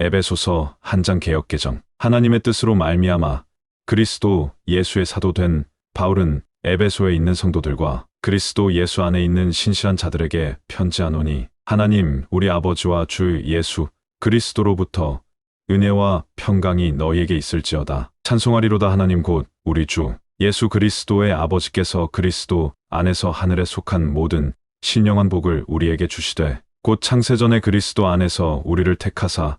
에베소서 한 장 개역 개정. 하나님의 뜻으로 말미암아 그리스도 예수의 사도 된 바울은 에베소에 있는 성도들과 그리스도 예수 안에 있는 신실한 자들에게 편지하노니 하나님 우리 아버지와 주 예수 그리스도로부터 은혜와 평강이 너희에게 있을지어다. 찬송하리로다 하나님 곧 우리 주 예수 그리스도의 아버지께서 그리스도 안에서 하늘에 속한 모든 신령한 복을 우리에게 주시되 곧 창세전에 그리스도 안에서 우리를 택하사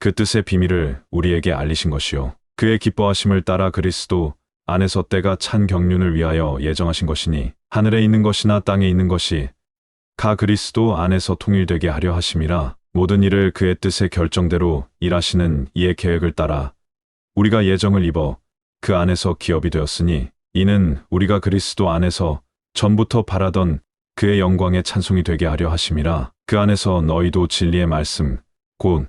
그 뜻의 비밀을 우리에게 알리신 것이요. 그의 기뻐하심을 따라 그리스도 안에서 때가 찬 경륜을 위하여 예정하신 것이니 하늘에 있는 것이나 땅에 있는 것이 가 그리스도 안에서 통일되게 하려 하심이라 모든 일을 그의 뜻의 결정대로 일하시는 이의 계획을 따라 우리가 예정을 입어 그 안에서 기업이 되었으니 이는 우리가 그리스도 안에서 전부터 바라던 그의 영광의 찬송이 되게 하려 하심이라 그 안에서 너희도 진리의 말씀 곧